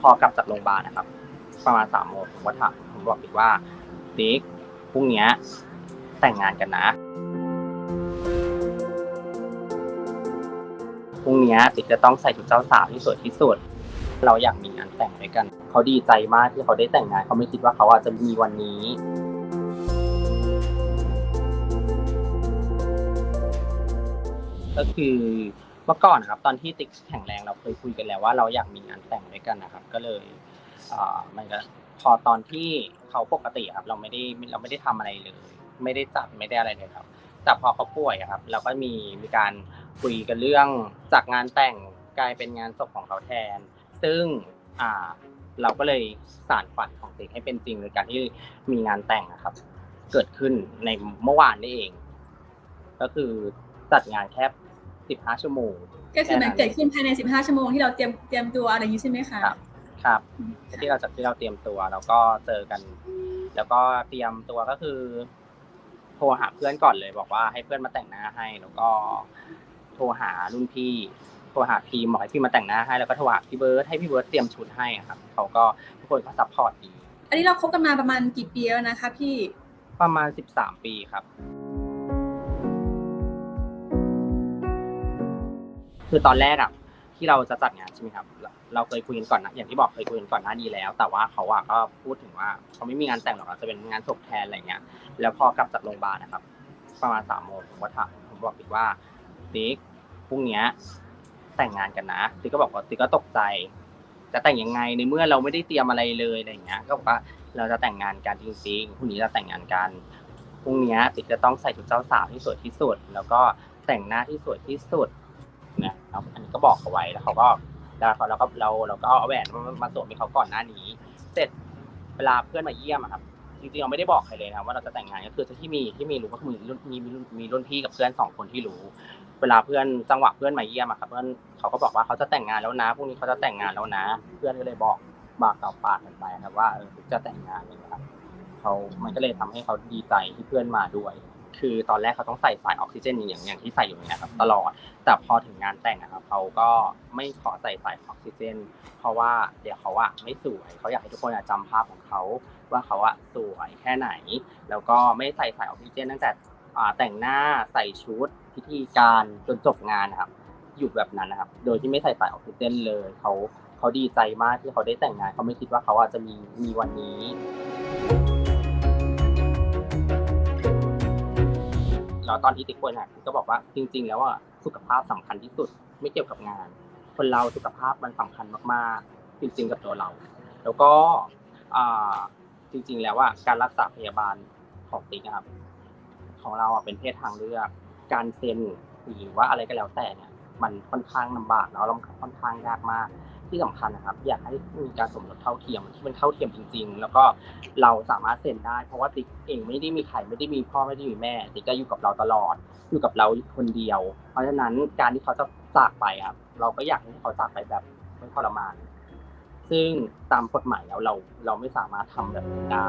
พอกลับจากโรงพยาบาลนะครับ ประมาณสามโมงผมก็ถามผมบอกอีกว่าติ๊กพรุ่งนี้แต่งงานกันนะพรุ่งนี้ติ๊กจะต้องใส่ชุดเจ้าสาวที่สวยที่สุด เราอยากมีงานแต่งด้วยกัน เขาดีใจมากที่เขาได้แต่งงาน เขาไม่คิดว่าเขาอาจจะมีวันนี้ก็คือ เมื่อก่อนนะครับ ตอนที่ติ๊กแข็งแรงเราเคยคุยกันแล้วว่าเราอยากมีงานแต่งด้วยกันนะครับ ก็เลยมันก็พอตอนที่เขาปกติครับ เราไม่ได้เราไม่ได้ทำอะไรเลย ไม่ได้จัดไม่ได้อะไรเลยครับ แต่พอเขาป่วยครับ เราก็มีมีการคุยกันเรื่องจากงานแต่งกลายเป็นงานศพของเขาแทน ซึ่งเราก็เลยสานฝันของติ๊กให้เป็นจริงโดยการที่มีงานแต่งนะครับ เกิดขึ้นในเมื่อวานนี่เอง ก็คือจัดงานแค่ 15 ชั่วโมง ก็คือมันเกิดขึ้นภายใน 15 ชั่วโมงที่เราเตรียมเตรียมตัวอะไรอย่างนี้ใช่ไหมคะ ครับครับที่เราจากที่เราเตรียมตัวแล้วก็เจอกัน แล้วก็เตรียมตัวก็คือ โทรหาเพื่อนก่อนเลย บอกว่าให้เพื่อนมาแต่งหน้าให้ แล้วก็ โทรหารุ่นพี่โทรหาพีมบอกให้พี่มาแต่งหน้าให้แล้วก็โทรหาพี่เบิร์ดให้พี่เบิร์ดเตรียมชุดให้อะครับเขาก็ทุกคนก็ซัพพอร์ตดีอันนี้เราคบกันมาประมาณกี่ปีแล้วนะคะ พี่ประมาณ 13 ปีครับ คือตอนแรกอะที่เราจะจัดงานใช่ไหมครับ เราเคยคุยกันก่อนนะอย่างที่บอกเคยคุยกันก่อนหน้านี้แล้ว แต่ว่าเขาอะก็พูดถึงว่าเขาไม่มีงานแต่งหรอกเราจะเป็นงานศพแทนอะไรเงี้ย แล้วพอกลับจากโรงพยาบาลนะครับ ประมาณสามโมงผมก็ถามผมบอกอีกว่าติ๊กพรุ่งนี้แต่งงานกันนะติ๊กก็บอกว่าติ๊กก็ตกใจ จะแต่งยังไงในเมื่อเราไม่ได้เตรียมอะไรเลยอะไรเงี้ย ก็บอกว่าเราจะแต่งงานกันจริงๆพรุ่งนี้จะแต่งงานกันพรุ่งนี้ติ๊กจะต้องใส่ชุดเจ้าสาวที่สวยที่สุด แล้วก็แต่งหน้าที่สวยที่สุด นะครับอันนี้ก็บอกเขาไว้แล้วเขาก็แล้วเขาเราก็เราเราก็เอาแหวนมาสวมให้เขาก่อนหน้านี้ เสร็จเวลาเพื่อนมาเยี่ยมอะครับจริงๆเราไม่ได้บอกใครเลยนะว่าเราจะแต่งงานก็คือที่มีที่มีรู้ก็คือมีรุ่นมีมีรุ่นมีรุ่นพี่กับเพื่อนสองคนที่รู้ เวลาเพื่อนจังหวะเพื่อนมาเยี่ยมอะครับเพื่อนเขาก็บอกว่าเขาจะแต่งงานแล้วนะพรุ่งนี้เขาจะแต่งงานแล้วนะ เพื่อนก็เลยบอกบอกต่อปากกันไปครับว่าจะแต่งงานอย่างเงี้ยครับเขามันก็เลยทำให้เขาดีใจที่เพื่อนมาด้วย คือตอนแรกเขาต้องใส่สายออกซิเจนอย่างอย่างที่ใส่อยู่เนี่ยครับตลอด แต่พอถึงงานแต่งนะครับเขาก็ไม่ขอใส่สายออกซิเจน เพราะว่าเดี๋ยวเขาอะไม่สวยเขาอยากให้ทุกคนอะจำภาพของเขาว่าเขาอะสวยแค่ไหน แล้วก็ไม่ใส่สายออกซิเจน ตั้งแต่แต่งหน้าใส่ชุดพิธีการจนจบงานนะครับอยู่แบบนั้นนะครับ โดยที่ไม่ใส่สายออกซิเจนเลยเขาเขาดีใจมากที่เขาได้แต่งงานเขาไม่คิดว่าเขาอาจจะมีมีวันนี้ แล้วตอนที่ติ๊กป่วยหนักก็บอกว่าจริง ๆ แล้วอะสุขภาพสำคัญที่สุด ไม่เกี่ยวกับงาน คนเราสุขภาพมันสำคัญมากๆ จริง ๆ กับตัวเรา แล้วก็จริง ๆ แล้วว่าการรักษาพยาบาลของติ๊กอะครับ ของเราอะเป็นเพศทางเลือก การเซ็นหรือว่าอะไรก็แล้วแต่เนี่ย มันค่อนข้างลำบากแล้วแล้วมันค่อนข้างยากมาก ที่สำคัญนะครับ อยากให้มีการสมรสเท่าเทียมที่เป็นเท่าเทียมจริง ๆ แล้วก็เราสามารถเซ็นได้ เพราะว่าติ๊กเองไม่ได้มีใครไม่ได้มีพ่อไม่ได้มีแม่ติ๊กก็อยู่กับเราตลอด อยู่กับเราคนเดียว เพราะฉะนั้นการที่เขาจะจากไปครับ เราก็อยากให้เขาจากไปแบบไม่ทรมาน ซึ่งตามกฎหมายแล้วเราเราไม่สามารถทำแบบนี้ได้